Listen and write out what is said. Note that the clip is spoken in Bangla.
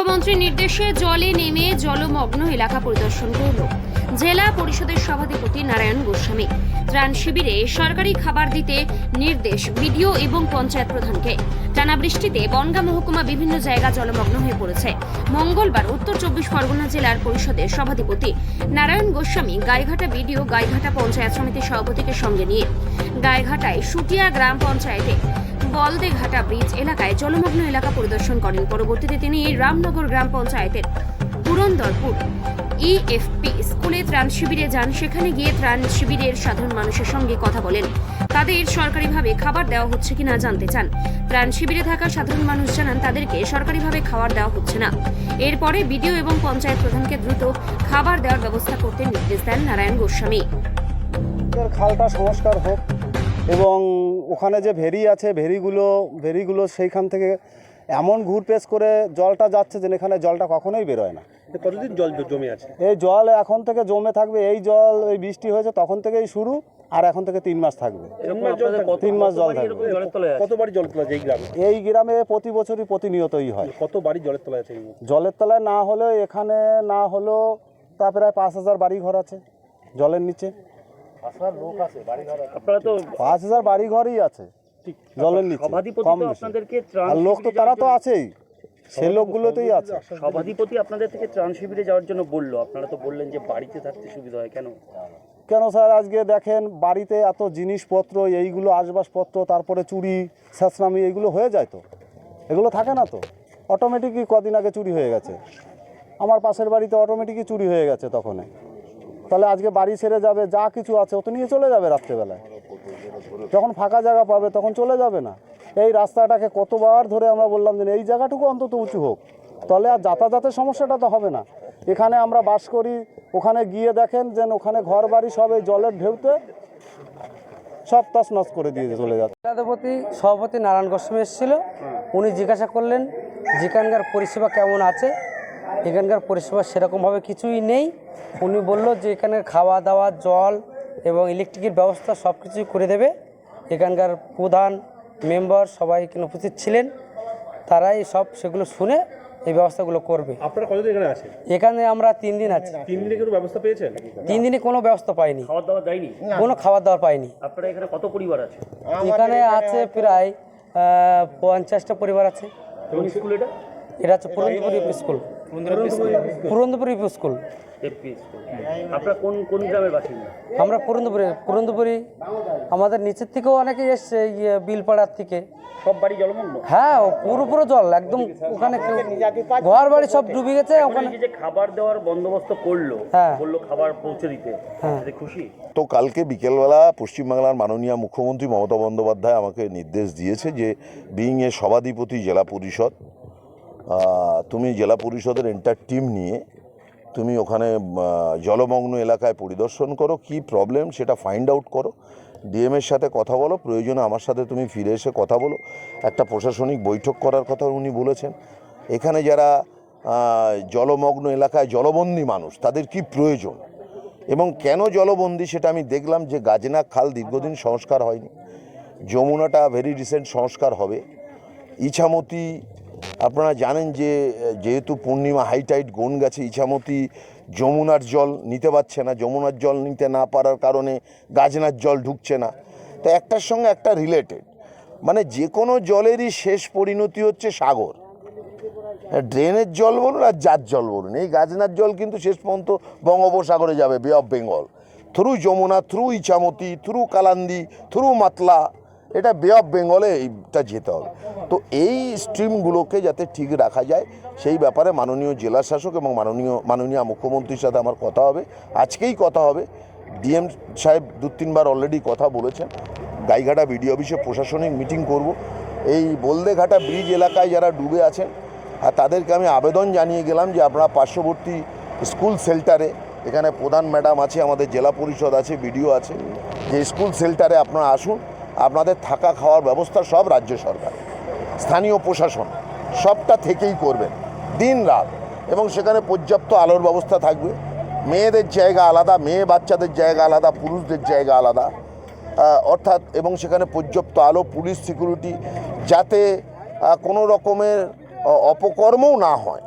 মুখ্যমন্ত্রীর নির্দেশে জলে নেমে জলমগ্ন এলাকা পরিদর্শন করল জেলা পরিষদের সভাধিপতি নারায়ণ গোস্বামী। ত্রাণ শিবিরে সরকারি খাবার দিতে নির্দেশ বিডিও এবং পঞ্চায়েত প্রধানকে। টানা বৃষ্টিতে বনগা মহকুমা বিভিন্ন জায়গা জলমগ্ন হয়ে পড়েছে। মঙ্গলবার উত্তর চব্বিশ পরগনা জেলার পরিষদের সভাধিপতি নারায়ণ গোস্বামী গাইঘাটা বিডিও গাইঘাটা পঞ্চায়েত সমিতির সভাপতিকে সঙ্গে নিয়ে। গাইঘাটায় সুটিয়া গ্রাম পঞ্চায়েতে বলদেঘাটা ব্রিজ এলাকায় জলমগ্ন এলাকা পরিদর্শন করেন। পরবর্তীতে তিনি রামনগর গ্রাম পঞ্চায়েতের পুরন্দরপুর ইএফপি স্কুলে ত্রাণ শিবিরে যান। সেখানে গিয়ে ত্রাণ শিবিরের সাধারণ মানুষের সঙ্গে কথা বলেন। তাদের সরকারিভাবে খাবার দেওয়া হচ্ছে কিনা জানতে চান। ত্রাণ শিবিরে থাকা সাধারণ মানুষ জানান, তাদেরকে সরকারিভাবে খাবার দেওয়া হচ্ছে না। এরপরে বিডিও এবং পঞ্চায়েত প্রধানকে দ্রুত খাবার দেওয়ার ব্যবস্থা করতে নির্দেশ দেন নারায়ণ গোস্বামী। খালটা সংস্কার হোক এবং ওখানে যে ভেরি আছে ভেরিগুলো ভেরিগুলো সেইখান থেকে এমন ঘুরপেশ করে জলটা যাচ্ছে যে এখানে জলটা কখনোই বেরোয় না। কতদিন জল জমে আছে? এই জল এখন থেকে জমে থাকবে এই জল এই বৃষ্টি হয়েছে তখন থেকেই শুরু আর এখন থেকে তিন মাস থাকবে। তিন মাস জল থাকবে। কত বাড়ি জল তোলা এই গ্রামে? এই গ্রামে প্রতি বছরই প্রতিনিয়তই হয়। কত বাড়ি জলের তলায় আছে জলের তলায় না হলেও এখানে না হলেও তা প্রায় পাঁচ হাজার বাড়ি ঘর আছে জলের নিচে। আপনারা তো পাঁচ হাজার বাড়ি ঘরই আছে জলের নিচে। আপনাদেরকে আর লোক তো তারা তো আছেই সে লোকগুলোতেই আছে। সভাধিপতি আপনাদের থেকে ত্রাণ শিবিরে যাওয়ার জন্য বলল। আপনারা তো বললেন যে বাড়িতে থাকতে সুবিধা হয় কেন? কেন স্যার আজকে দেখেন বাড়িতে এত জিনিসপত্র এইগুলো আসবাবপত্র তারপরে চুরি শেষনামি এইগুলো হয়ে যায় তো? এগুলো থাকে না তো? অটোমেটিকই কদিন আগে চুরি হয়ে গেছে। আমার পাশের বাড়িতে অটোমেটিকই চুরি হয়ে গেছে তখন। তাহলে আজকে বাড়ি ছেড়ে যাবে, যা কিছু আছে, ও তো নিয়ে চলে যাবে রাত্রেবেলায়। যখন ফাঁকা জায়গা পাবে, তখন চলে যাবে না। এই রাস্তাটাকে কতবার ধরে আমরা বললাম যে, এই জায়গাটুকু অন্তত উঁচু হোক। তাহলে আর যাতায়াতের সমস্যাটা তো হবে না। এখানে আমরা বাস করি, ওখানে গিয়ে দেখেন যে ওখানে ঘর বাড়ি সব এই জলের ঢেউতে সব তাস নস করে দিয়ে চলে যাচ্ছে। সভাপতি নারায়ণ গোস্বামী এসেছিল। উনি জিজ্ঞাসা করলেন, যেখানকার পরিষেবা কেমন আছে? এখানকার পরিষেবা সেরকমভাবে কিছুই নেই। উনি বলল যে এখানে খাওয়া দাওয়া জল এবং ইলেকট্রিকের ব্যবস্থা সব কিছুই করে দেবে। এখানকার প্রধান মেম্বার সবাই এখানে উপস্থিত ছিলেন। তারাই সব সেগুলো শুনে এই ব্যবস্থাগুলো করবে। আপনারা কতদিন এখানে আছেন? এখানে আমরা তিন দিন আছি। তিন দিনে কোনো ব্যবস্থা পেয়েছেন? তিন দিনে কোনো ব্যবস্থা পাইনি। খাওয়া দাওয়া দেয়নি? কোনো খাবার দাবার পাইনি। আপনারা এখানে কত পরিবার আছে? এখানে আছে প্রায় পঞ্চাশটা পরিবার আছে। কোন স্কুল এটা? এটা হচ্ছে Purandpur school. Purandpur UP school FP আপনারা কোন কোন গ্রামের বাসিন্দা? আমরা পুরন্দপুরে পুরন্দপুরি আমাদের নিচের থেকেও অনেকে এসছে ইয়ে বিলপাড়ার থেকে। সব বাড়ি জলমগ্ন? হ্যাঁ ও পুরো পুরো জল একদম ওখানে কেউ- ঘর বাড়ি সব ডুবে গেছে ওখানে যে খাবার দেওয়ার বন্দোবস্ত করল হ্যাঁ। বলল খাবার পৌঁছে দিতে। এতে খুশি? তো কালকে বিকেলবেলা পশ্চিমবাংলার মাননীয় মুখ্যমন্ত্রী মমতা বন্দ্যোপাধ্যায় আমাকে নির্দেশ দিয়েছে যে বিইং এ সভাধিপতি জেলা পরিষদ তুমি জেলা পরিষদের এন্টার টিম নিয়ে তুমি ওখানে জলমগ্ন এলাকায় পরিদর্শন করো, কি প্রবলেম সেটা ফাইন্ড আউট করো। ডিএমের সাথে কথা বলো, প্রয়োজনে আমার সাথে তুমি ফিরে এসে কথা বলো। একটা প্রশাসনিক বৈঠক করার কথা উনি বলেছেন। এখানে যারা জলমগ্ন এলাকায় জলবন্দী মানুষ, তাদের কি প্রয়োজন? এবং কেন জলবন্দি সেটা আমি দেখলাম যে গাজনা খাল দীর্ঘদিন সংস্কার হয়নি। যমুনাটা ভেরি রিসেন্ট সংস্কার হবে। ইছামতি আপনারা জানেন যে যেহেতু পূর্ণিমা হাইটাইট, গন গেছে ইছামতি, যমুনার জল নিতে পারছে না, যমুনার জল নিতে না পারার কারণে গাজনার জল ঢুকছে না। তো একটার সঙ্গে একটা রিলেটেড মানে যে কোনো জলেরই শেষ পরিণতি হচ্ছে সাগর। ড্রেনের জল বলুন আর যার জল বলুন। এই গাজনার জল কিন্তু শেষ পর্যন্ত বঙ্গোপসাগরে যাবে Bay of Bengal through Jamuna through Ichamati through Kalindi through Matla এটা বে অফ বেঙ্গলে এইটা যেতে হবে। তো এই স্ট্রিমগুলোকে যাতে ঠিক রাখা যায়, সেই ব্যাপারে মাননীয় জেলা শাসক এবং মাননীয় মাননীয় মুখ্যমন্ত্রীর সাথে আমার কথা হবে। আজকেই কথা হবে। ডিএম সাহেব দু তিনবার অলরেডি কথা বলেছেন। গাইঘাটা বিডিও অফিসে প্রশাসনিক মিটিং করব। এই বলদেঘাটা ব্রিজ এলাকায় যারা ডুবে আছেন, আর তাদেরকে আমি আবেদন জানিয়ে গেলাম যে আপনারা পার্শ্ববর্তী স্কুল সেল্টারে, এখানে প্রধান ম্যাডাম আছে, আমাদের জেলা পরিষদ আছে বিডিও আছে, যে স্কুল শেল্টারে আপনারা আসুন। আপনাদের থাকা খাওয়ার ব্যবস্থা সব রাজ্য সরকার। স্থানীয় প্রশাসন সবটা থেকেই করবেন। দিন রাত। এবং সেখানে পর্যাপ্ত আলোর ব্যবস্থা থাকবে। মেয়েদের জায়গা আলাদা, মেয়ে বাচ্চাদের জায়গা আলাদা, পুরুষদের জায়গা আলাদা। অর্থাৎ এবং সেখানে পর্যাপ্ত আলো, পুলিশ, সিকিউরিটি যাতে কোনো রকমের অপকর্মও না হয়।